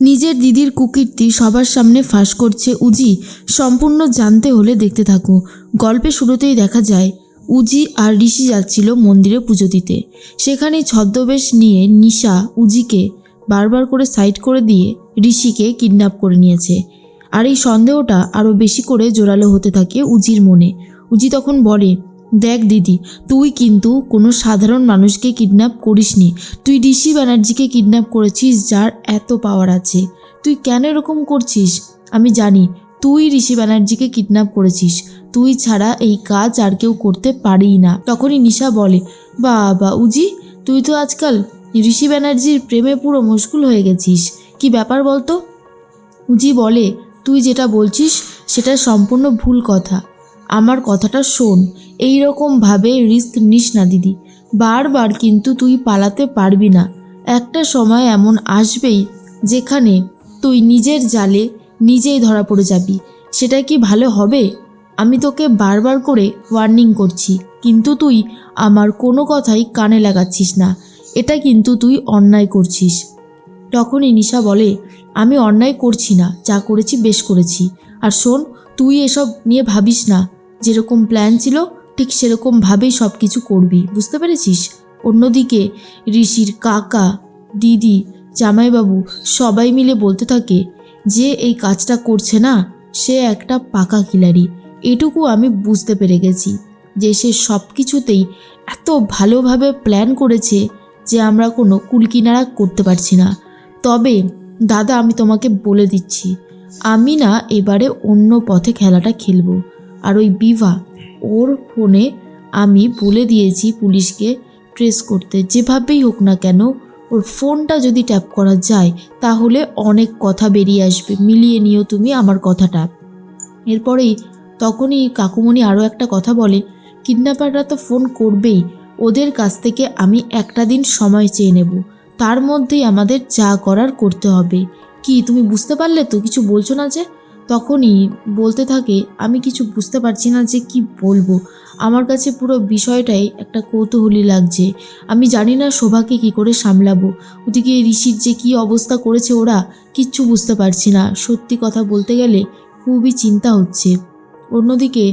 নিজের দিদির কুকীর্তি সবার সামনে ফাঁস করছে উজি। সম্পূর্ণ জানতে হলে দেখতে থাকো। গল্পে শুরুতেই দেখা যায়, উজি আর ঋষি যাচ্ছিল মন্দিরে পুজো দিতে। সেখানে ছদ্মবেশ নিয়ে নিশা উজিকে বারবার করে সাইড করে দিয়ে ঋষিকে কিডন্যাপ করে নিয়েছে। আর এই সন্দেহটা আরও বেশি করে জোরালো হতে থাকে উজির মনে। উজি তখন বলে দেখ দিদি, তুই কিন্তু কোনো সাধারণ মানুষকে কিডন্যাপ করিসনি। তুই ঋষি ব্যানার্জিকে কিডন্যাপ করেছিস, যার এত পাওয়ার আছে। তুই কেন এরকম করছিস? আমি জানি, তুই ঋষি ব্যানার্জিকে কিডন্যাপ করেছিস। তুই ছাড়া এই কাজ আর কেউ করতে পারেই না। তখনই নিশা বলে, বাবা উজি, তুই তো আজকাল ঋষি ব্যানার্জির প্রেমে পুরো মুশকুল হয়ে গেছিস। কি ব্যাপার বলতো? উজি বলে, তুই যেটা বলছিস, সেটা সম্পূর্ণ ভুল কথা। আমার কথাটা শোন। এই রকমভাবে রিস্ক নিস না, দিদি। বারবার কিন্তু তুই পালাতে পারবি না। একটা সময় এমন আসবেই যেখানে তুই নিজের জালে নিজেই ধরা পড়ে যাবি। সেটা কি ভালো হবে? আমি তোকে বারবার করে ওয়ার্নিং করছি, কিন্তু তুই আমার কোনো কথাই কানে লাগাচ্ছিস না। এটা কিন্তু তুই অন্যায় করছিস। তখনই নিশা বলে, আমি অন্যায় করছি না, যা করেছি বেশ করেছি। আর শোন, তুই এসব নিয়ে ভাবিস না। যেরকম প্ল্যান ছিল, ঠিক সেরকমভাবেই সব কিছু করবি। বুঝতে পেরেছিস? অন্যদিকে ঋষির কাকা, দিদি, জামাইবাবু সবাই মিলে বলতে থাকে, যে এই কাজটা করছে না, সে একটা পাকা কিলারি এটুকু আমি বুঝতে পেরে গেছি যে সে সব কিছুতেই এত ভালোভাবে প্ল্যান করেছে যে আমরা কোনো কুলকিনারা করতে পারছি না। তবে, দাদা, আমি তোমাকে বলে দিচ্ছি, আমি না এবারে অন্য পথে খেলাটা খেলব। আর ওই বিভা, ওর ফোনে আমি বলে দিয়েছি পুলিশকে ট্রেস করতে। যেভাবেই হোক না কেন, ওর ফোনটা যদি ট্যাপ করা যায়, তাহলে অনেক কথা বেরিয়ে আসবে। মিলিয়ে নিও তুমি আমার কথাটা। এরপরেই তখনই কাকুমণি আরও একটা কথা বলে, কিডন্যাপাররা তো ফোন করবেই। ওদের কাছ থেকে আমি একটা দিন সময় চেয়ে নেব। তার মধ্যেই আমাদের যা করার করতে হবে। কি, তুমি বুঝতে পারলে তো? কিছু বলছো না যে? তখনই বলতে থাকে, আমি কিছু বুঝতে পারছি না যে কি বলব। আমার কাছে পুরো বিষয়টাই একটা কৌতূহলী লাগছে। আমি জানি না শোভাকে কি করে সামলাবো। ওদিকে ঋষির যে কি অবস্থা করেছে ওরা, কিচ্ছু বুঝতে পারছি না। সত্যি কথা বলতে গেলে খুবই চিন্তা হচ্ছে। অন্যদিকে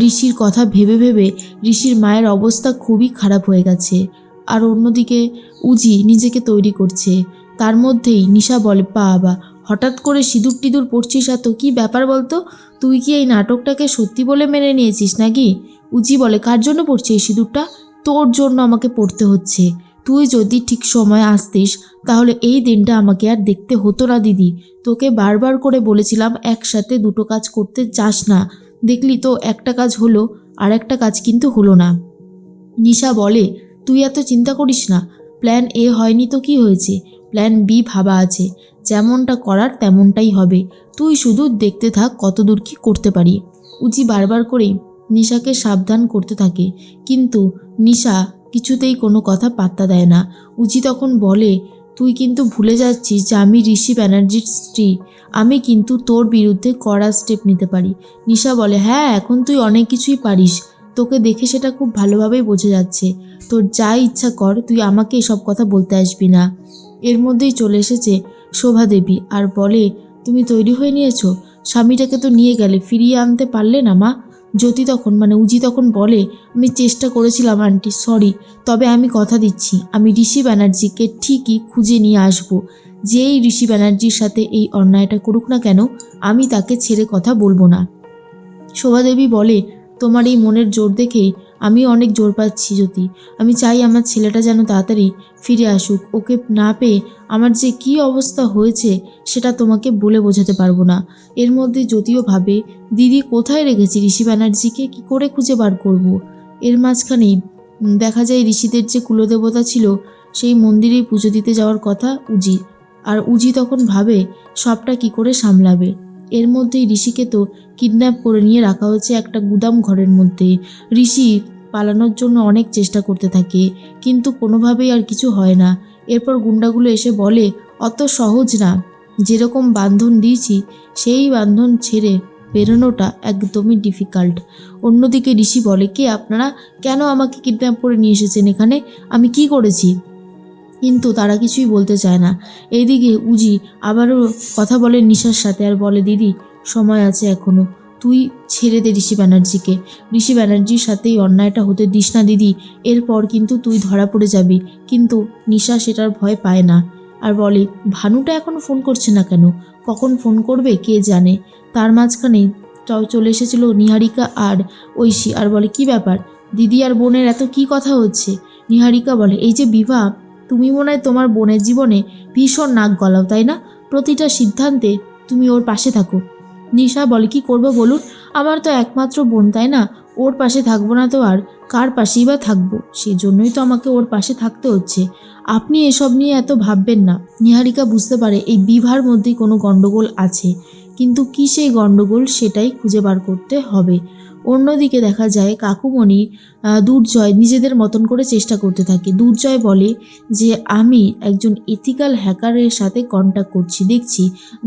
ঋষির কথা ভেবে ভেবে ঋষির মায়ের অবস্থা খুবই খারাপ হয়ে গেছে। আর অন্যদিকে, উজি নিজেকে তৈরি করছে। তার মধ্যেই নিশা বলে বাবা হঠাৎ করে সিঁদুর টিদুর পড়ছিস এত? কি ব্যাপার বলতো? তুই কি এই নাটকটাকে সত্যি বলে মেনে নিয়েছিস নাকি? উজি বলে, কার জন্য পড়ছে এই সিঁদুরটা? তোর জন্য আমাকে পড়তে হচ্ছে। তুই যদি ঠিক সময় আসতিস, তাহলে এই দিনটা আমাকে আর দেখতে হতো না, দিদি। তোকে বারবার করে বলেছিলাম একসাথে দুটো কাজ করতে চাস না। দেখলি তো, একটা কাজ হলো আর একটা কাজ কিন্তু হলো না। নিশা বলে, তুই এত চিন্তা করিস না। প্ল্যান এ হয়নি তো কি হয়েছে? প্ল্যান বি ভাবা আছে। যেমনটা করার তেমনটাই হবে। তুই শুধু দেখতে থাক কতদূর কি করতে পারি। উজি বারবার করেই নিশাকে সাবধান করতে থাকে। কিন্তু নিশা কিছুতেই কোনো কথা পাত্তা দেয় না। উজি তখন বলে, তুই কিন্তু ভুলে যাচ্ছিস যে আমি ঋষি ব্যানার্জির স্ত্রী। আমি কিন্তু তোর বিরুদ্ধে কড়া স্টেপ নিতে পারি। নিশা বলে হ্যাঁ এখন তুই অনেক কিছুই পারিস। তোকে দেখে সেটা খুব ভালোভাবেই বোঝা যাচ্ছে। তোর যা ইচ্ছা কর, তুই আমাকে এসব কথা বলতে আসবি না। এর মধ্যেই চলে এসেছে শোভা দেবী আর বলে, তুমি তৈরি হয়ে নিয়েছো? স্বামীটাকে তো নিয়ে গেলে, ফিরিয়ে আনতে পারলে না মা? জ্যোতি তখন মানে উজি তখন বলে, আমি চেষ্টা করেছিলাম আন্টি সরি তবে আমি কথা দিচ্ছি। আমি ঋষি ব্যানার্জিকে ঠিকই খুঁজে নিয়ে আসব। যেই ঋষি ব্যানার্জির সাথে এই অন্যায়টা করুক না কেন, আমি তাকে ছেড়ে কথা বলব না। শোভাদেবী বলে তোমার এই মনের জোর দেখেই আমি অনেক জোর পাচ্ছি জ্যোতি। আমি চাই আমার ছেলেটা যেন তাড়াতাড়ি ফিরে আসুক। ওকে না পেয়ে আমার যে কী অবস্থা হয়েছে সেটা তোমাকে বলে বোঝাতে পারব না। এর মধ্যে যদিও ভাবে, দিদি, কোথায় রেখেছি ঋষি ব্যানার্জিকে? কি করে খুঁজে বার করব। এর মাঝখানেই দেখা যায় ঋষিদের যে কুলদেবতা ছিল, সেই মন্দিরেই পুজো দিতে যাওয়ার কথা উজি। আর উজি তখন ভাবে, সবটা কি করে সামলাবে? এর মধ্যেই ঋষিকে তো কিডন্যাপ করে নিয়ে রাখা হয়েছে একটা গুদাম ঘরের মধ্যে। ঋষি পালানোর জন্য অনেক চেষ্টা করতে থাকে, কিন্তু কোনোভাবেই আর কিছু হয় না। এরপর গুন্ডাগুলো এসে বলে, অত সহজ না। যেরকম বান্ধন দিয়েছি, সেই বান্ধন ছেড়ে বেরোনোটা একদমই ডিফিকাল্ট অন্যদিকে ঋষি বলে, কে আপনারা? কেন আমাকে কিডন্যাপ করে নিয়ে এসেছেন এখানে? আমি কি করেছি? কিন্তু তারা কিছুই বলতে চায় না। এইদিকে উজি আবারও কথা বলে নিশার সাথে আর বলে, দিদি, সময় আছে এখনও। তুই ছেড়ে দে ঋষি ব্যানার্জিকে। ঋষি ব্যানার্জির সাথেই অন্যায়টা হতে দিস না, দিদি। এরপর কিন্তু তুই ধরা পড়ে যাবি। কিন্তু নিশা সেটার ভয় পায় না। আর বলে, ভানুটা এখনও ফোন করছে না কেন? কখন ফোন করবে কে জানে? তার মাঝখানেই চ- চলে এসেছিল নিহারিকা আর ঐশী। আর বলে, কি ব্যাপার? দিদি আর বোনের এত কি কথা হচ্ছে? নিহারিকা বলে, এই যে বিভা তুমি মনে হয় তোমার বোনের জীবনে ভীষণ নাক গলাও, তাই না? প্রতিটা সিদ্ধান্তে তুমি ওর পাশে থাকো। নিশা বলে, কি করব বলুন? আমার তো একমাত্র বোন, তাই না? ওর পাশে থাকব না তো আর কার পাশেই বা থাকব? সেই জন্যই তো আমাকে ওর পাশে থাকতে হচ্ছে। আপনি এসব নিয়ে এত ভাববেন না। নিহারিকা বুঝতে পারে এই বিভার মধ্যেই কোনো গণ্ডগোল আছে। কিন্তু কী সেই গণ্ডগোল সেটাই খুঁজে বার করতে হবে। অন্যদিকে দেখা যায় কাকুমণি দুর্জয় নিজেদের মতন করে চেষ্টা করতে থাকে। দুর্জয় বলে যে, আমি একজন এথিক্যাল হ্যাকারের সাথে কন্ট্যাক্ট করছি, দেখছি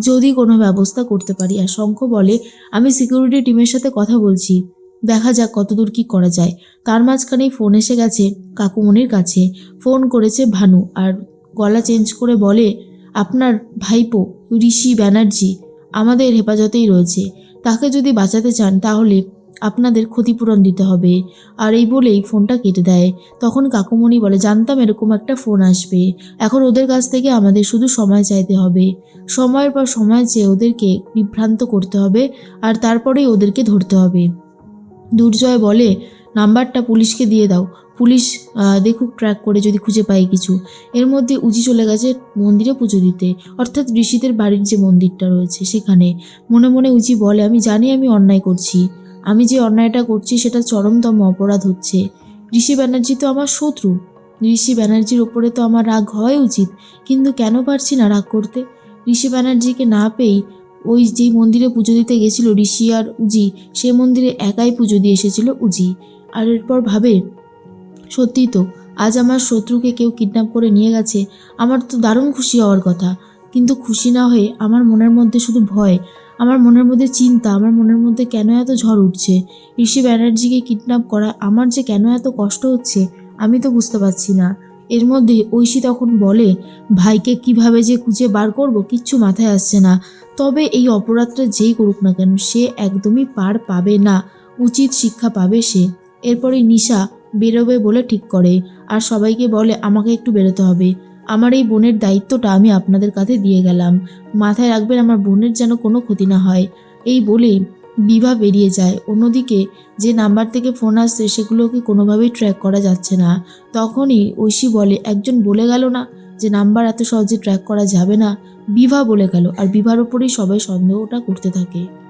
যদি কোনো ব্যবস্থা করতে পারি। আর শঙ্খ বলে, আমি সিকিউরিটি টিমের সাথে কথা বলছি, দেখা যাক কতদূর কি করা যায়। তার মাঝখানেই ফোন এসে গেছে কাকুমণির কাছে। ফোন করেছে ভানু আর গলা চেঞ্জ করে বলে, আপনার ভাইপো ঋষি ব্যানার্জি আমাদের হেফাজতেই রয়েছে, তাকে যদি বাঁচাতে চান তাহলে আপনাদের ক্ষতিপূরণ দিতে হবে। আর এই বলেই ফোনটা কেটে দেয়। তখন কাকুমণি বলে, জানতাম এরকম একটা ফোন আসবে। এখন ওদের কাছ থেকে আমাদের শুধু সময় চাইতে হবে। সময়ের পর সময় চেয়ে ওদেরকে বিভ্রান্ত করতে হবে আর তারপরেই ওদেরকে ধরতে হবে। দুর্জয় বলে, নাম্বারটা পুলিশকে দিয়ে দাও। পুলিশ দেখুক ট্র্যাক করে যদি খুঁজে পায় কিছু। এর মধ্যে উজি চলে গেছে মন্দিরে পুজো দিতে। অর্থাৎ ঋষিদের বাড়ির যে মন্দিরটা রয়েছে সেখানে। মনে মনে উজি বলে, আমি জানি আমি অন্যায় করছি। আমি যে অন্যায়টা করছি সেটা চরমতম অপরাধ হচ্ছে। ঋষি ব্যানার্জি তো আমার শত্রু। ঋষি ব্যানার্জির ওপরে তো আমার রাগ হওয়াই উচিত। কিন্তু কেন পারছি না রাগ করতে? ঋষি ব্যানার্জিকে না পেয়েই ওই যেই মন্দিরে পুজো দিতে গেছিল ঋষি আর উজি, সে মন্দিরে একাই পুজো দিয়ে এসেছিল উজি। আর এরপর ভাবে, সত্যিই তো, আজ আমার শত্রুকে কেউ কিডন্যাপ করে নিয়ে গেছে। আমার তো দারুণ খুশি হওয়ার কথা। কিন্তু খুশি না হয়ে আমার মনের মধ্যে শুধু ভয়। আমার মনের মধ্যে চিন্তা, আমার মনের মধ্যে কেন এত ঝড় উঠছে? ঋষি ব্যানার্জিকে কিডন্যাপ করা আমার যে কেন এত কষ্ট হচ্ছে, আমি তো বুঝতে পারছি না। এর মধ্যে ঐশী তখন বলে, ভাইকে কীভাবে যে খুঁজে বার করব কিচ্ছু মাথায় আসছে না। তবে এই অপরাধটা যেই করুক না কেন, সে একদমই পার পাবে না। উচিত শিক্ষা পাবে সে। এরপরে নিশা বেরোবে বলে ঠিক করে, আর সবাইকে বলে, আমাকে একটু বেরোতে হবে। আমার এই বোনের দায়িত্বটা আমি আপনাদের কাছে দিয়ে গেলাম। মাথায় রাখবেন, আমার বোনের যেন কোনো ক্ষতি না হয়। এই বলে বিভা বেরিয়ে যায়। অন্যদিকে যে নাম্বার থেকে ফোন আসছে, সেগুলোকে কোনোভাবেই ট্র্যাক করা যাচ্ছে না। তখনই ঐশী বলে, একজন বলে গেল না যে নাম্বার এত সহজে ট্র্যাক করা যাবে না? বিভা বলে গেল, আর বিভার ওপরেই সবাই সন্দেহটা করতে থাকে।